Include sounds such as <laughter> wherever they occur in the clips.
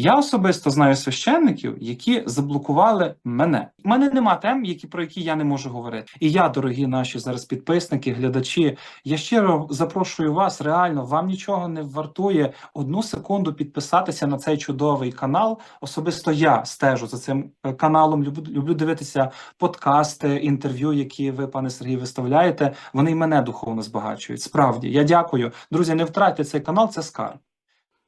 Я особисто знаю священників, які заблокували мене. У мене нема тем, які про які я не можу говорити. І я, дорогі наші зараз підписники, глядачі, я щиро запрошую вас. Реально, вам нічого не вартує одну секунду підписатися на цей чудовий канал. Особисто я стежу за цим е, каналом. Люблю, люблю дивитися подкасти, інтерв'ю, які ви, пане Сергій, виставляєте. Вони й мене духовно збагачують. Справді, я дякую, друзі. Не втратьте цей канал. Це скарб.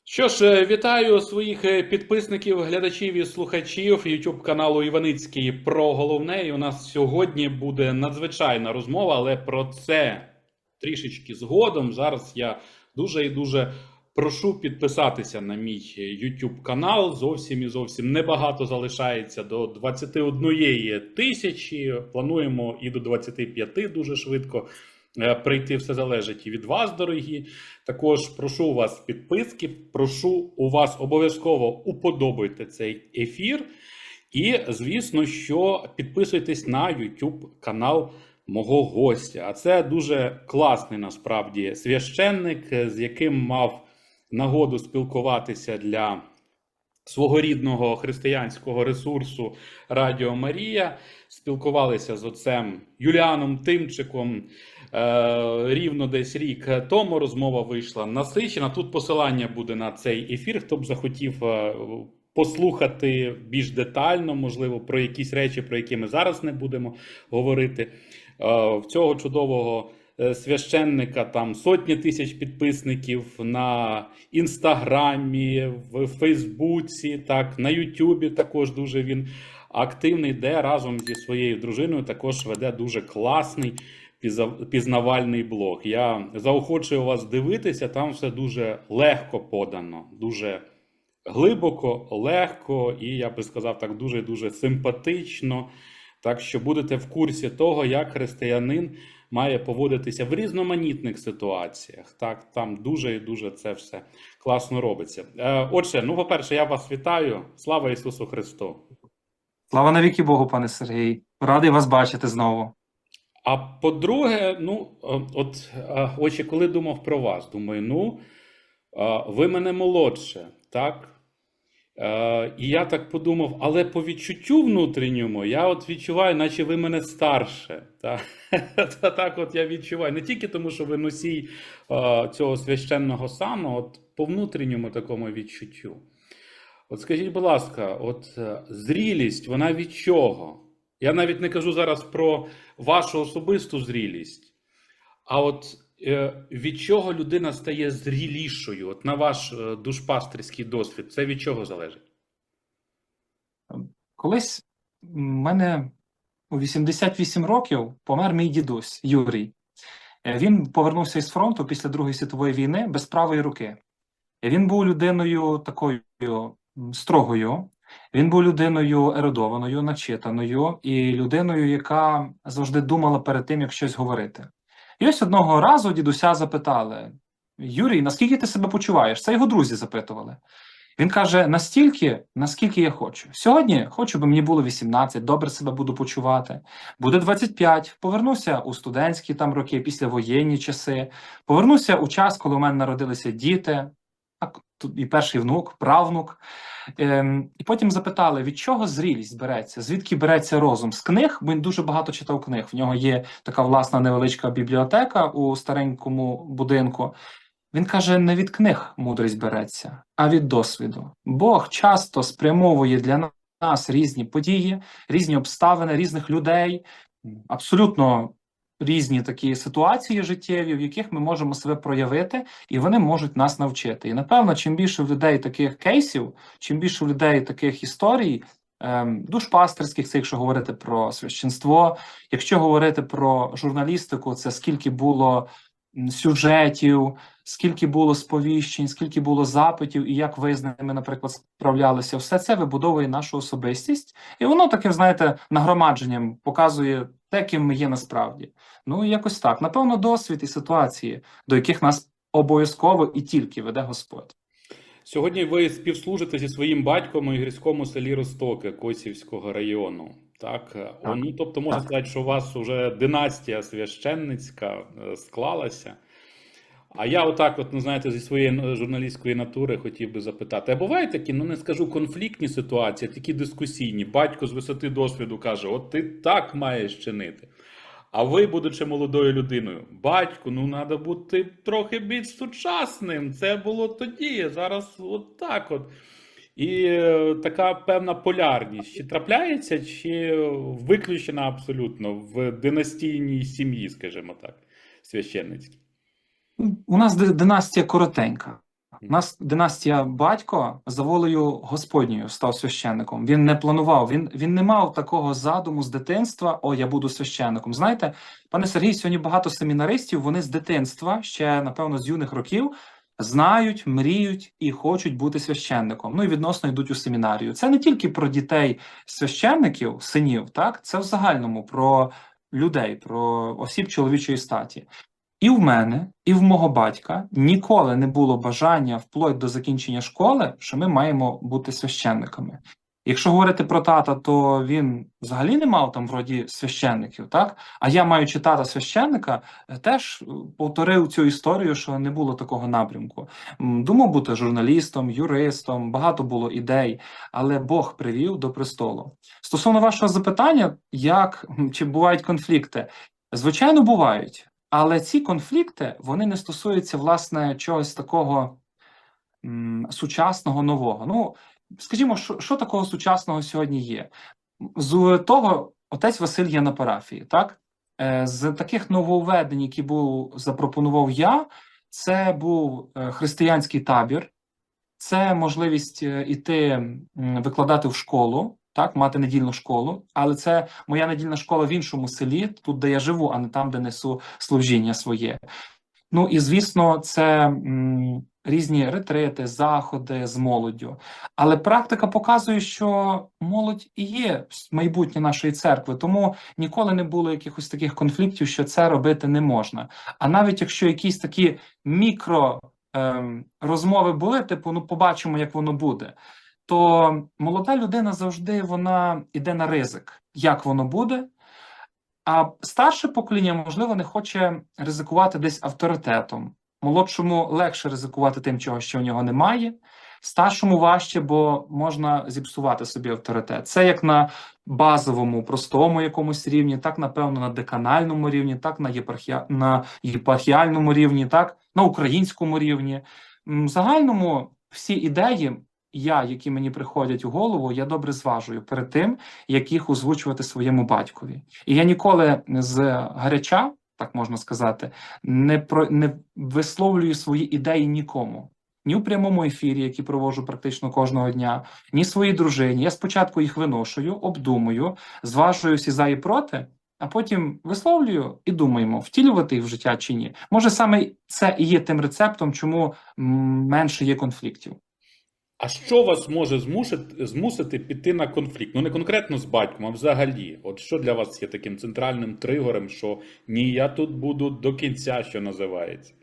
Що ж, е, вітаю своїх е, підписників, глядачів і слухачів YouTube каналу Іваницький про головне. І у нас сьогодні буде надзвичайна розмова, але про це трішечки згодом. Зараз я дуже і дуже прошу підписатися на мій YouTube канал. Зовсім і зовсім небагато залишається до 21 тисячі. Плануємо і до 25 дуже швидко. Е, Прийти все залежить і від вас, дорогі. Також прошу у вас підписки, прошу у вас обов'язково уподобайте цей ефір. І, звісно, що підписуйтесь на YouTube канал мого гостя. А це дуже класний насправді священник, е, з яким мав нагоду спілкуватися для свого рідного християнського ресурсу Радіо Марія. Спілкувалися з отцем Юліаном Тимчиком. Е, рівно десь рік тому розмова вийшла насичена. Тут посилання буде на цей ефір. Хто б захотів е, послухати більш детально, можливо, про якісь речі, про які ми зараз не будемо говорити. Е, в цього чудового священника там сотні тисяч підписників на інстаграмі, в Фейсбуці, так на Ютубі також дуже він активний, де разом зі своєю дружиною також веде дуже класний пізнавальний блог. Я заохочую вас дивитися, там все дуже легко подано, дуже глибоко, легко, і я би сказав так, дуже дуже симпатично. Так що будете в курсі того, як християнин має поводитися в різноманітних ситуаціях. Так, там дуже і дуже це все класно робиться. Е, Отже, ну, по-перше, я вас вітаю. Слава Ісусу Христу! Слава навіки Богу, пане Сергій. Радий вас бачити знову. А по-друге, ну, е, от е, очі, коли думав про вас, думаю, ну, е, ви мене молодше, так? Е, І я так подумав, але по відчуттю внутрішньому я от відчуваю, наче ви мене старше. Так, <laughs> Та так от я відчуваю. Не тільки тому, що ви носій е, цього священного сану, от по внутрішньому такому відчуттю. От скажіть, будь ласка, от е, зрілість, вона від чого? Я навіть не кажу зараз про вашу особисту зрілість, а от від чого людина стає зрілішою? От на ваш е, душпастерський досвід, це від чого залежить? Колись в мене у 88 років помер мій дідусь Юрій. Е, Він повернувся із фронту після Другої світової війни без правої руки. Він був людиною такою строгою, він був людиною ерудованою, начитаною і людиною, яка завжди думала перед тим, як щось говорити. І ось одного разу дідуся запитали: Юрій, наскільки ти себе почуваєш? Це його друзі запитували. Він каже: настільки, наскільки я хочу. Сьогодні хочу, би мені було 18, добре себе буду почувати. Буде 25, повернуся у студентські там роки, післявоєнні часи. Повернуся у час, коли у мене народилися діти, тут і перший внук, правнук. Ем, і потім запитали, від чого зрілість береться, звідки береться розум? З книг, бо він дуже багато читав книг. В нього є така власна невеличка бібліотека у старенькому будинку. Він каже: не від книг мудрість береться, а від досвіду. Бог часто спрямовує для нас різні події, різні обставини, різних людей, абсолютно різні такі ситуації життєві, в яких ми можемо себе проявити, і вони можуть нас навчити. І напевно, чим більше в людей таких кейсів, чим більше в людей таких історій. ем, Душпастерських, це якщо говорити про священство, якщо говорити про журналістику, це скільки було сюжетів, скільки було сповіщень, скільки було запитів, і як ви з ними, наприклад, справлялися, все це вибудовує нашу особистість, і воно таке, знаєте, нагромадженням показує те, ким ми є насправді. Ну, якось так. Напевно, досвід і ситуації, до яких нас обов'язково і тільки веде Господь. Сьогодні ви співслужите зі своїм батьком у гірському селі Ростоки Косівського району. Так, О, ну тобто можна Так. сказати, що у вас вже династія священницька е, склалася. А я отак, от, ну знаєте, зі своєї ну, журналістської натури хотів би запитати: а бувають такі, ну не скажу конфліктні ситуації, такі дискусійні. Батько з висоти досвіду каже: От ти так маєш чинити. А ви, будучи молодою людиною, батьку, ну треба бути трохи більш сучасним. Це було тоді, зараз от так от. І е, така певна полярність. Чи трапляється, чи виключена абсолютно в династійній сім'ї, скажімо так, священницькій? У нас ди- династія коротенька. У нас династія батько за волею Господньою став священником. Він не планував, він, він не мав такого задуму з дитинства. О, я буду священником. Знаєте, пане Сергій, сьогодні багато семінаристів. Вони з дитинства, ще напевно з юних років, знають, мріють і хочуть бути священником. Ну і відносно йдуть у семінарію. Це не тільки про дітей священників, синів, так це в загальному про людей, про осіб чоловічої статі. І в мене, і в мого батька ніколи не було бажання вплоть до закінчення школи, що ми маємо бути священниками. Якщо говорити про тата, то він взагалі не мав там вроді священників, так? А я, маючи тата священника, е, теж е, повторив цю історію, що не було такого напрямку. Думав бути журналістом, юристом, багато було ідей, але Бог привів до престолу. Стосовно вашого запитання, як чи бувають конфлікти? Звичайно, бувають. Але ці конфлікти вони не стосуються власне чогось такого м, сучасного нового. Ну, скажімо, що, що такого сучасного сьогодні є? З того, отець Василь є на парафії, так? Е, З таких нововведень, які був запропонував я, це був е, християнський табір, це можливість е, іти викладати в школу, так, мати недільну школу, але це моя недільна школа в іншому селі, тут, де я живу, а не там, де несу служіння своє. Ну і звісно, це м, різні ретрити, заходи з молоддю. Але практика показує, що молодь і є майбутнє нашої церкви, тому ніколи не було якихось таких конфліктів, що це робити не можна. А навіть якщо якісь такі мікро ем, розмови були, типу, ну побачимо, як воно буде. То молода людина завжди вона йде на ризик, як воно буде. А старше покоління, можливо, не хоче ризикувати десь авторитетом. Молодшому легше ризикувати тим, чого що в нього немає. Старшому важче, бо можна зіпсувати собі авторитет. Це як на базовому, простому якомусь рівні, так напевно на деканальному рівні, так на єпархія... на єпархіальному рівні, так на українському рівні. В загальному всі ідеї, я, які мені приходять у голову, я добре зважую перед тим, як їх озвучувати своєму батькові. І я ніколи з гаряча, так можна сказати, не про не висловлюю свої ідеї нікому. Ні у прямому ефірі, який проводжу практично кожного дня, ні своїй дружині. Я спочатку їх виношую, обдумую, зважую всі за і проти, а потім висловлюю і думаємо, втілювати їх в життя чи ні. Може, саме це і є тим рецептом, чому менше є конфліктів. А що вас може змусити, змусити піти на конфлікт? Ну не конкретно з батьком, а взагалі. От що для вас є таким центральним тригором, що ні, я тут буду до кінця, що називається?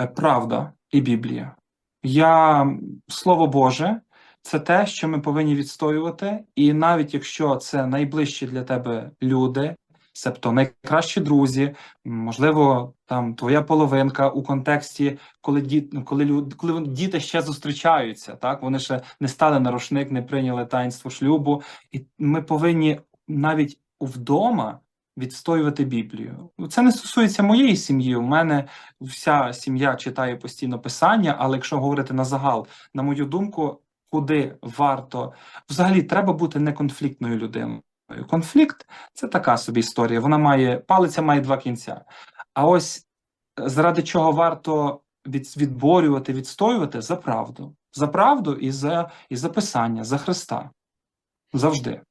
Е, правда і Біблія. Я слово Боже, це те, що ми повинні відстоювати, і навіть якщо це найближчі для тебе люди, себто найкращі друзі, можливо, там твоя половинка у контексті, коли діт, коли люд, коли діти ще зустрічаються, так вони ще не стали на рушник, не прийняли таїнство шлюбу, і ми повинні навіть вдома відстоювати Біблію. Це не стосується моєї сім'ї. У мене вся сім'я читає постійно писання, але якщо говорити на загал, на мою думку, куди варто взагалі треба бути неконфліктною людиною. Конфлікт це така собі історія. Вона має палиця має два кінця. А ось е, заради чого варто від, відборювати, відстоювати за правду, за правду і за, і за писання, за Христа. Завжди.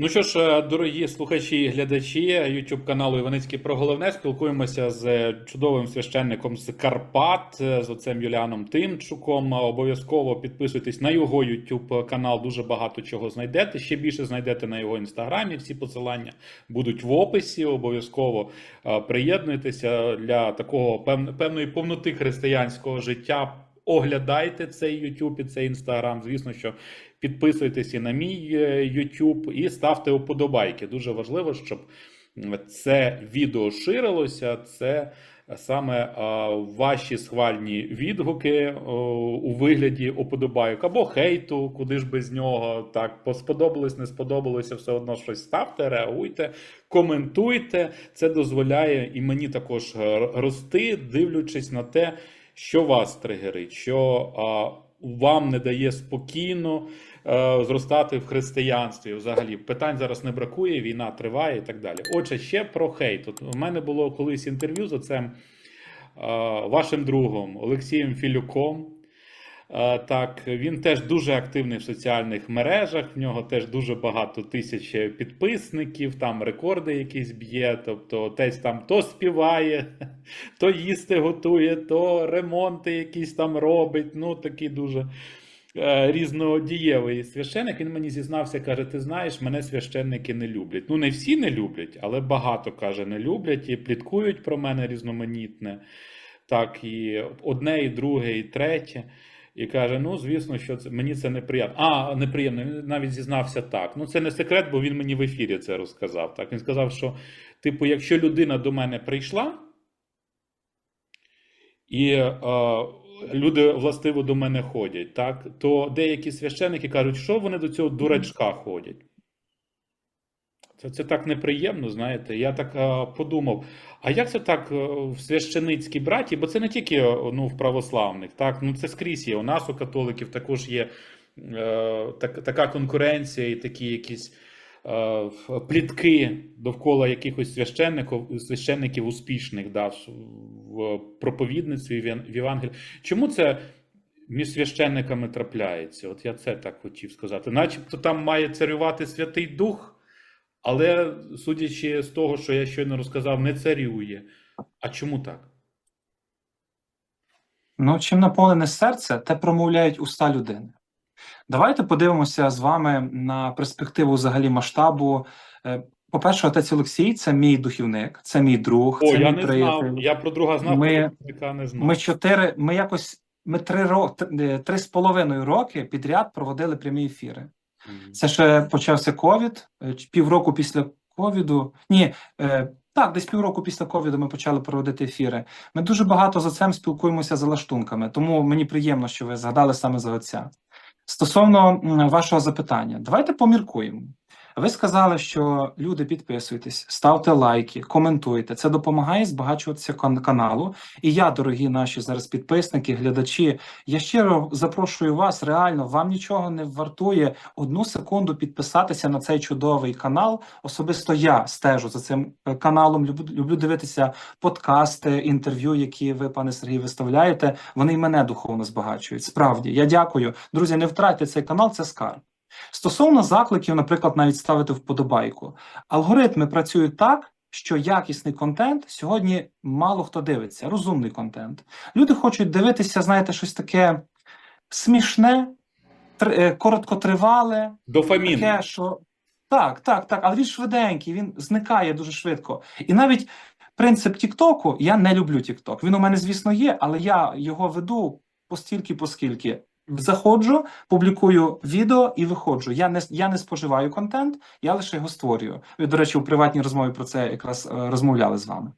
Ну що ж, е, дорогі слухачі і глядачі YouTube каналу Іваницький про головне, спілкуємося з чудовим священником з Карпат, е, з отцем Юліаном Тимчуком. Обов'язково підписуйтесь на його YouTube канал, дуже багато чого знайдете. Ще більше знайдете на його інстаграмі. Всі посилання будуть в описі. Обов'язково е, приєднуйтеся для такого пев- певної повноти християнського життя. Оглядайте цей YouTube і цей Instagram. Звісно, що підписуйтесь і на мій е, YouTube і ставте уподобайки. Дуже важливо, щоб це відео ширилося. Це саме ваші схвальні відгуки е, у вигляді оподобайок або хейту, куди ж без нього. Так, по- сподобалось, не сподобалося, все одно щось ставте, реагуйте, коментуйте. Це дозволяє і мені також е, рости, дивлячись на те, що вас тригерить, що а, вам не дає спокійно а, зростати в християнстві. Взагалі питань зараз не бракує, війна триває і так далі. Отже, ще про хейт. От у мене було колись інтерв'ю з цим е, вашим другом Олексієм Філюком. Е, Так, він теж дуже активний в соціальних мережах. В нього теж дуже багато тисяч підписників, там рекорди якісь б'є. Тобто, отець там то співає, <laughs> то їсти готує, то ремонти якісь там робить. Ну, такий дуже е, різнодієвий священик. Він мені зізнався, каже: Ти знаєш, мене священники не люблять. Ну, не всі не люблять, але багато каже, не люблять і пліткують про мене різноманітне. Так, і одне, і друге, і третє. І каже: ну, звісно, що це мені це неприємно. А, неприємно, він навіть зізнався так. Ну, це не секрет, бо він мені в ефірі це розказав. Так, він сказав, що, типу, якщо людина до мене прийшла, і е, люди властиво до мене ходять, так, то деякі священики кажуть, що вони до цього дурачка ходять. Це, це так неприємно, знаєте. Я так е, подумав, а як це так е, в священицькій браті? Бо це не тільки е, ну, в православних, так? Ну це скрізь є. У нас, у католиків, також є е, так, така конкуренція і такі якісь е, плітки довкола якихось священників, священників успішних да, в- в проповідництві, в Євангелії. Чому це між священниками трапляється? От я це так хотів сказати. Начебто там має царювати Святий Дух. Але судячи з того, що я щойно розказав, не царює. А чому так? Ну, чим наповнене серце, те промовляють уста людини. Давайте подивимося з вами на перспективу взагалі масштабу. Е, По-перше, отець Олексій це мій духівник, це мій друг, О, це я мій не приятель. знав. Я про друга знав, Ми- про яка не знав. Ми чотири, ми якось ми три- три з половиною роки підряд проводили прямі ефіри. Це ще почався ковід. е, Півроку після ковіду. Ні, е, так, десь півроку після ковіду ми почали проводити ефіри. Ми дуже багато за цим спілкуємося за лаштунками, тому мені приємно, що ви згадали саме за отця. Стосовно вашого запитання, давайте поміркуємо. Ви сказали, що люди підписуйтесь, ставте лайки, коментуйте. Це допомагає збагачуватися каналу. І я, дорогі наші зараз підписники, глядачі, я щиро запрошую вас. Реально, вам нічого не вартує одну секунду підписатися на цей чудовий канал. Особисто я стежу за цим е, каналом. Люблю, люблю дивитися подкасти, інтерв'ю, які ви, пане Сергій, виставляєте. Вони й мене духовно збагачують. Справді, я дякую. Друзі, не втратьте цей канал, це скарб. Стосовно закликів, наприклад, навіть ставити вподобайку. Алгоритми працюють так, що якісний контент сьогодні мало хто дивиться, розумний контент. Люди хочуть дивитися, знаєте, щось таке смішне, е, короткотривале, Дофамін. таке, що так, так, так, але він швиденький, він зникає дуже швидко. І навіть принцип Тіктоку, я не люблю Тікток. Він у мене, звісно, є, але я його веду постільки, поскільки. Заходжу, публікую відео і виходжу. Я не я не споживаю контент, я лише його створюю. Ви, до речі, у приватній розмові про це якраз е, розмовляли з вами.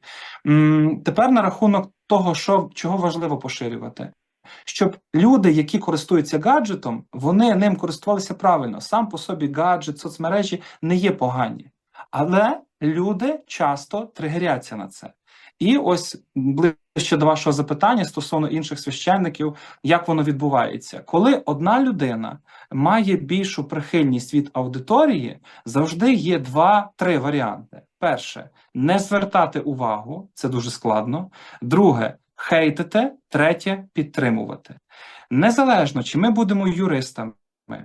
Тепер на рахунок того, що чого важливо поширювати щоб люди, які користуються гаджетом, вони ним користувалися правильно. Сам по собі гаджет, соцмережі не є погані, але люди часто тригеряться на це. І ось ближче до вашого запитання стосовно інших священників, як воно відбувається, коли одна людина має більшу прихильність від аудиторії, завжди є два-три варіанти: перше не звертати увагу, це дуже складно. Друге хейтити, третє підтримувати. Незалежно, чи ми будемо юристами,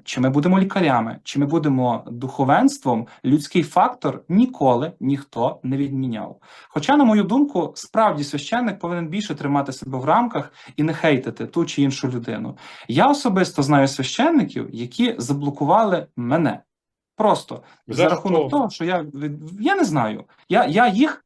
чи ми будемо лікарями, чи ми будемо духовенством, людський фактор ніколи ніхто не відміняв. Хоча, на мою думку, справді священник повинен більше тримати себе в рамках і не хейтити ту чи іншу людину. Я особисто знаю священників, які заблокували мене. Просто за, За рахунок того, що я я не знаю. Я, я їх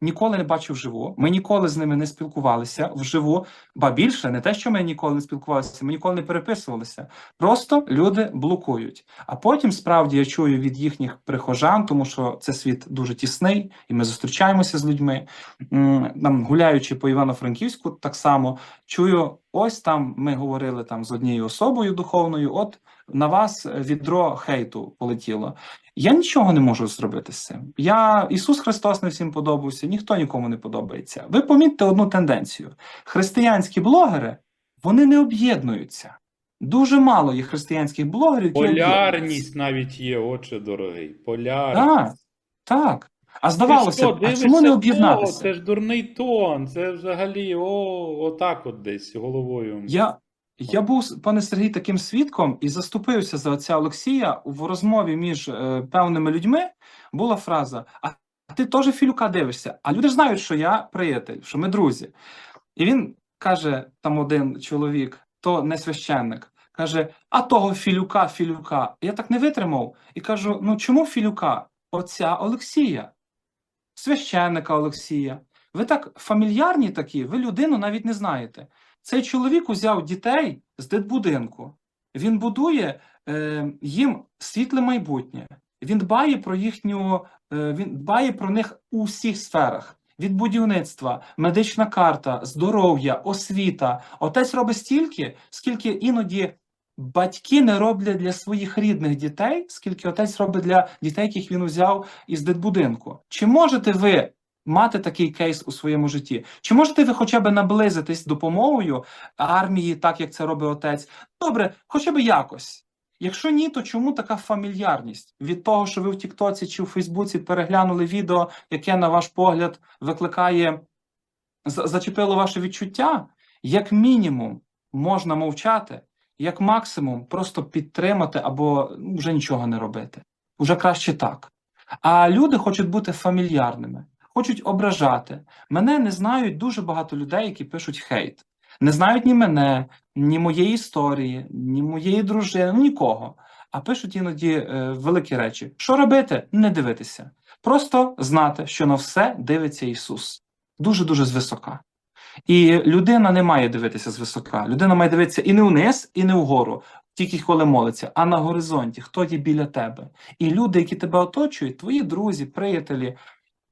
ніколи не бачив вживу. Ми ніколи з ними не спілкувалися вживу. Ба більше, не те, що ми ніколи не спілкувалися, ми ніколи не переписувалися. Просто люди блокують. А потім справді я чую від їхніх прихожан, тому що це світ дуже тісний, і ми зустрічаємося з людьми. М, Там гуляючи по Івано-Франківську, так само чую. Ось там ми говорили там з однією особою духовною. От на вас відро хейту полетіло. Я нічого не можу зробити з цим. Я Ісус Христос не всім подобався, ніхто нікому не подобається. Ви помітьте одну тенденцію: християнські блогери вони не об'єднуються. Дуже мало є християнських блогерів. Полярність навіть є, отче дорогий. Полярність. Так. А здавалося б, а чому не об'єднатися? Це ж дурний тон. Це взагалі о, отак от десь головою. Я, я був, пане Сергій, таким свідком і заступився за отця Олексія в розмові між е, певними людьми. Була фраза: А ти теж Філюка дивишся? А люди знають, що я приятель, що ми друзі. І він каже: там один чоловік, то не священник, каже: А того Філюка, Філюка. Я так не витримав і кажу: ну чому Філюка? Отця Олексія, священника Олексія. Ви так фамільярні такі, ви людину навіть не знаєте. Цей чоловік узяв дітей з дитбудинку. Він будує е, їм світле майбутнє. Він дбає про їхню, е, він дбає про них у всіх сферах. Від будівництва, медична карта, здоров'я, освіта. Отець робить стільки, скільки іноді батьки не роблять для своїх рідних дітей, скільки отець робить для дітей, яких він узяв із дитбудинку. Чи можете ви мати такий кейс у своєму житті? Чи можете ви хоча б наблизитись допомогою армії, так як це робить отець? Добре, хоча б якось. Якщо ні, то чому така фамільярність від того, що ви в Тіктоці чи в Фейсбуці переглянули відео, яке, на ваш погляд, викликає зачепило ваше відчуття? Як мінімум можна мовчати, як максимум просто підтримати або вже нічого не робити. Уже краще так. А люди хочуть бути фамільярними, хочуть ображати. Мене не знають дуже багато людей, які пишуть хейт. Не знають ні мене, ні моєї історії, ні моєї дружини, ну, нікого. А пишуть іноді е, великі речі. Що робити? Не дивитися. Просто знати, що на все дивиться Ісус. Дуже дуже звисока. І людина не має дивитися звисока. Людина має дивитися і не вниз, і не вгору, тільки коли молиться, а на горизонті, хто є біля тебе. І люди, які тебе оточують, твої друзі, приятелі,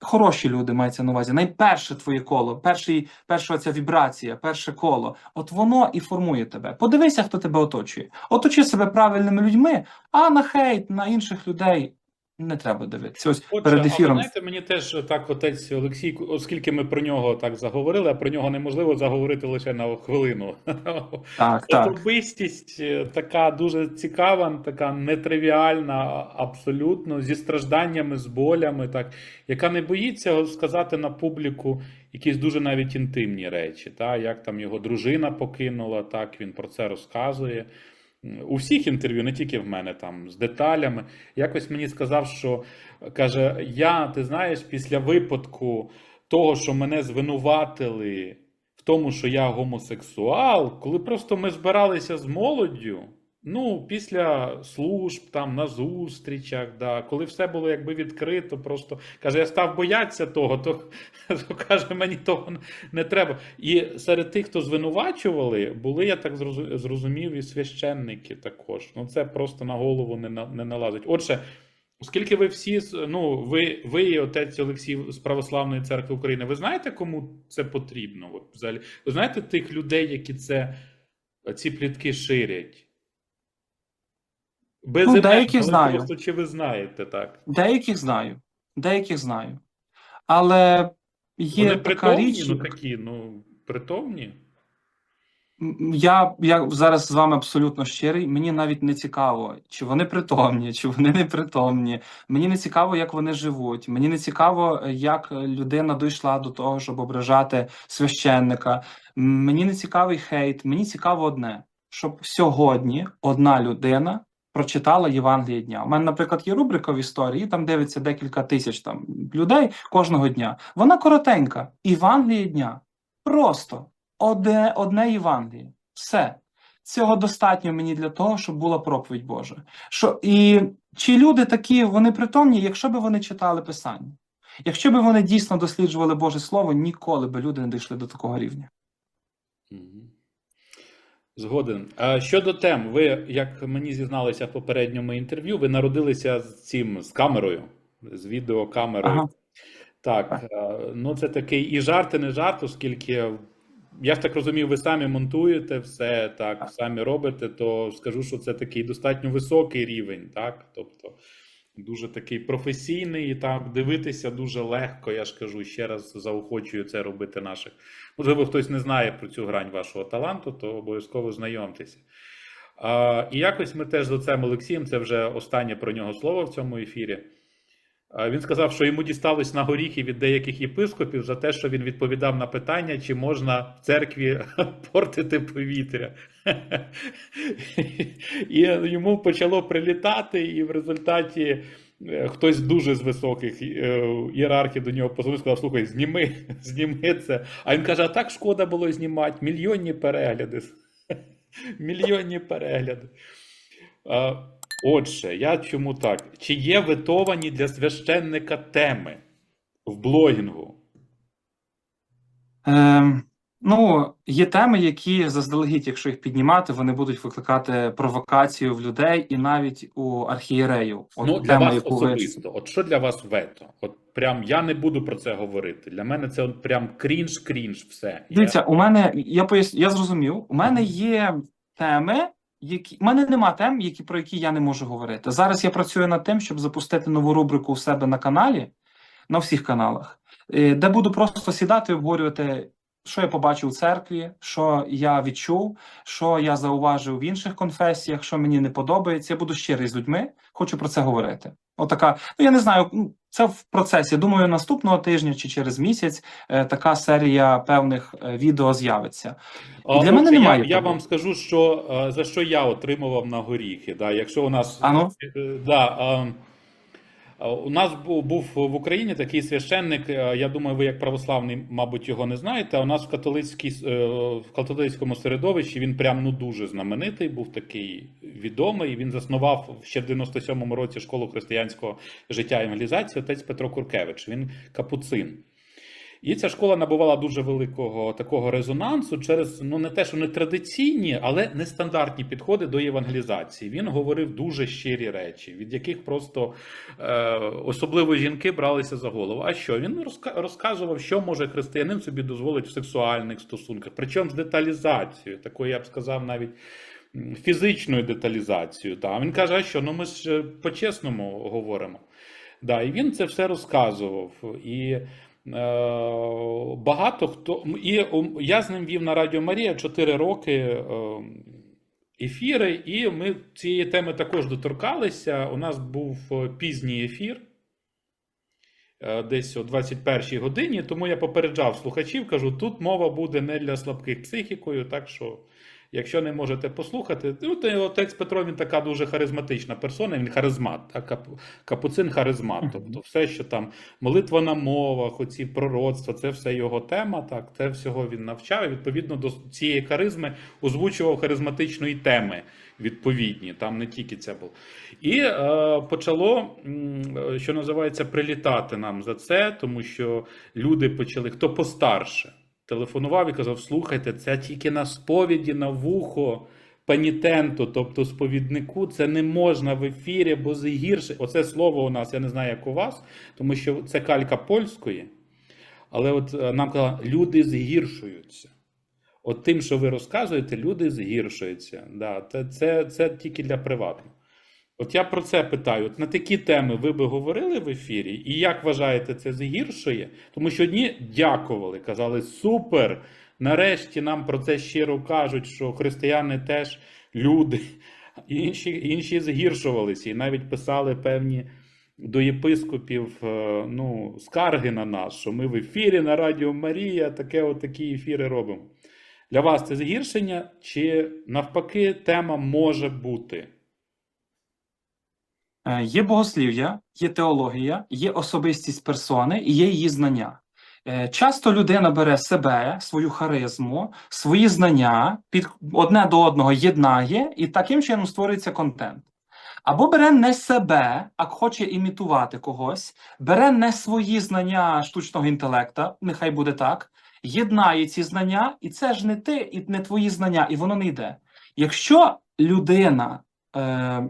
хороші люди мається на увазі. Найперше твоє коло, перший, перша ця вібрація, перше коло. От воно і формує тебе. Подивися, хто тебе оточує. Оточи себе правильними людьми, а на хейт, на інших людей не треба дивитися. Ось Отже, перед але ефіром. знаєте, мені теж так отець Олексій, оскільки ми про нього так заговорили, а про нього неможливо заговорити лише на хвилину. <laughs> Так, так. Особистість е, така дуже цікава, така нетривіальна, абсолютно, зі стражданнями, з болями, так, яка не боїться сказати на публіку якісь дуже навіть інтимні речі, та, як там його дружина покинула, так, він про це розказує. У всіх інтерв'ю, не тільки в мене, там з деталями. Якось мені сказав, що каже: Я, ти знаєш, після випадку того, що мене звинуватили в тому, що я гомосексуал, коли просто ми збиралися з молоддю, ну, після служб, там, на зустрічах, да, коли все було якби відкрито, просто каже, я став боятися того, то, <laughs> то каже, мені того не треба. І серед тих, хто звинувачували, були, я так зрозумів, і священники також. Ну, це просто на голову не, не налазить. Отже, Оскільки ви всі ну, ви, ви і отець Олексій з Православної церкви України, ви знаєте, кому це потрібно? От, взагалі? Ви знаєте тих людей, які це, ці плітки ширять? Без Ну, деяких знаю. Просто чи ви знаєте так? Деяких знаю, деяких знаю. Але є Вони така притомні, річ. ну такі, ну, притомні. Я, я зараз з вами абсолютно щирий. Мені навіть не цікаво, чи вони притомні, чи вони не притомні. Мені не цікаво, як вони живуть. Мені не цікаво, як людина дійшла до того, щоб ображати священника. Мені не цікавий хейт. Мені цікаво одне: щоб сьогодні одна людина прочитала Євангеліє дня. У мене, наприклад, є рубрика в історії, там дивиться декілька тисяч там людей кожного дня. Вона коротенька. Євангеліє дня. Просто одне, одне Євангеліє. Все. Цього достатньо мені для того, щоб була проповідь Божа. Що, і чи люди такі, вони притомні, якщо б вони читали Писання? Якщо б вони дійсно досліджували Боже Слово, ніколи б люди не дійшли до такого рівня. Згоден. А щодо тем, ви, як мені зізналися в попередньому інтерв'ю, ви народилися з цим з камерою, з відеокамерою. Ага. Так, ну це такий і жарт, і не жарт, оскільки я ж так розумію, ви самі монтуєте все так, самі робите, то скажу, що це такий достатньо високий рівень, так? Тобто дуже такий професійний, і так дивитися дуже легко. Я ж кажу, ще раз заохочую це робити наших. Можливо, хтось не знає про цю грань вашого таланту, то обов'язково знайомтеся. І якось ми теж з отцем Олексієм, це вже останнє про нього слово в цьому ефірі. Він сказав, що йому дісталось на горіхи від деяких єпископів за те, що він відповідав на питання, чи можна в церкві <laughs> портити повітря. <laughs> І йому почало прилітати, і в результаті хтось дуже з високих е, ієрархів до нього позвонив, сказав: слухай, зніми, <laughs> зніми це. А він каже: а так шкода було знімати, мільйонні перегляди. <laughs> Мільйонні перегляди. Отже, я чому так? Чи є ветовані для священника теми в блогінгу? Ем, ну, є теми, які заздалегідь, якщо їх піднімати, вони будуть викликати провокацію в людей і навіть у архієреїв. От ну, для тема, вас яку ви- особисто. От що для вас вето? От прям я не буду про це говорити. Для мене це от прям крінж-крінж все. Я- Дивіться, у мене я пояс... я зрозумів. У мене є теми, які у мене нема тем, які про які я не можу говорити. Зараз я працюю над тим, щоб запустити нову рубрику у себе на каналі, на всіх каналах, е, де буду просто сідати і обговорювати, що я побачив у церкві, що я відчув, що я зауважив в інших конфесіях, що мені не подобається. Я буду щирий з людьми, хочу про це говорити. Отака, ну я не знаю, ну, це в процесі. Думаю, наступного тижня чи через місяць е, така серія певних е, відео з'явиться. А, для мене немає Я, я вам скажу, що е, за що я отримував на горіхи. Да, якщо у нас Ану? Е, да, а, а, у нас був, був в Україні такий священник. е, Я думаю, ви як православний, мабуть, його не знаєте. У нас в католицькій е, в католицькому середовищі він прям ну дуже знаменитий. Був такий відомий. Він заснував ще в 97-му році школу християнського життя і евангелізації. Отець Петро Куркевич. Він капуцин. І ця школа набувала дуже великого такого резонансу через ну не те, що не традиційні, але нестандартні підходи до євангелізації. Він говорив дуже щирі речі, від яких просто е, особливо жінки бралися за голову. А що він розка- розказував, що може християнин собі дозволити в сексуальних стосунках, причому з деталізацією, такою я б сказав, навіть. Фізичною деталізацією. Та. Він каже, а що ну ми ж е, по-чесному говоримо. Да, і він це все розказував. І Багато хто і я з ним вів на Радіо Марія 4 роки е, ефіри, і ми цієї теми також доторкалися. У нас був е, пізній ефір е, десь о 21 годині, тому я попереджав слухачів, кажу, тут мова буде не для слабких психікою, так що. Якщо не можете послухати, ну, то отець Петро він така дуже харизматична персона, він харизмат, кап, капуцин харизмат. Тобто все, що там молитва на мовах, оці пророцтва, це все його тема. Так, це всього він навчав. І відповідно до цієї харизми озвучував харизматичної теми відповідні. Там не тільки це було. І е, почало, що називається, прилітати нам за це, тому що люди почали, хто постарше, телефонував і казав: слухайте, це тільки на сповіді на вухо. Панітенту, тобто сповіднику, це не можна в ефірі, бо згірше. Оце слово у нас, я не знаю, як у вас, тому що це калька польської. Але от е, нам казали, люди згіршуються. От тим, що ви розказуєте, люди згіршуються. Да, це, це, це тільки для приватного. От я про це питаю. От на такі теми ви би говорили в ефірі, і як вважаєте, це згіршує? Тому що одні дякували, казали супер. Нарешті нам про це щиро кажуть, що християни теж люди, інші, інші згіршувалися і навіть писали певні до єпископів е, ну, скарги на нас, що ми в ефірі на Радіо Марія таке от такі ефіри робимо. Для вас це згіршення, чи навпаки тема може бути? Е, Є богослів'я, є теологія, є особистість персони і є її знання. Е, Часто людина бере себе, свою харизму, свої знання, під одне до одного єднає, і таким чином створюється контент. або бере не себе, а хоче імітувати когось, бере не свої знання штучного інтелекта, нехай буде так, єднає ці знання, і це ж не ти, і не твої знання, і воно не йде. Якщо людина е,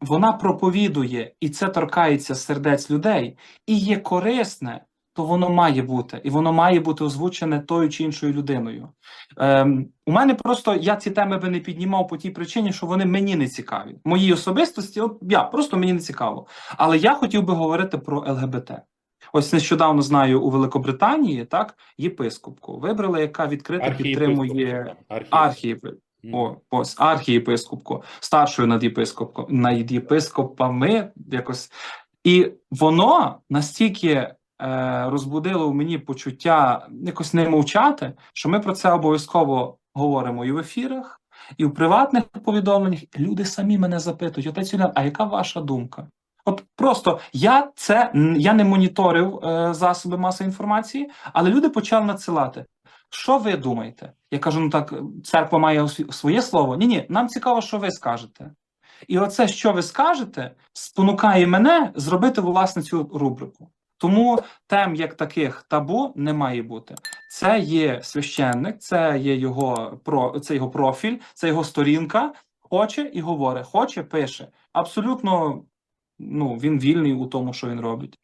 вона проповідує, і це торкається сердець людей, і є корисне, то воно має бути, і воно має бути озвучене тою чи іншою людиною. Ем, у мене просто я ці теми би не піднімав по тій причині, що вони мені не цікаві. Моїй особистості, от я просто мені не цікаво. Але я хотів би говорити про ЛГБТ. Ось нещодавно знаю у Великобританії так єпископку вибрали, яка відкрито підтримує архієпископ. Мгм. О, ось архієпископку, старшою над єпископком, над єпископами якось. І воно настільки е, розбудило в мені почуття якось не мовчати, що ми про це обов'язково говоримо і в ефірах, і в приватних повідомленнях. Люди самі мене запитують: отець Юліан, а яка ваша думка? От просто я це я не моніторив е, засоби масової інформації, але люди почали надсилати. Що ви думаєте? Я кажу: ну так, церква має своє слово. Ні, ні, нам цікаво, що ви скажете. І оце, що ви скажете, спонукає мене зробити власне цю рубрику. Тому тем як таких табу не має бути. Це є священник, це є його про це його профіль, це його сторінка. Хоче і говорить, хоче, пише. Абсолютно, ну він вільний у тому, що він робить.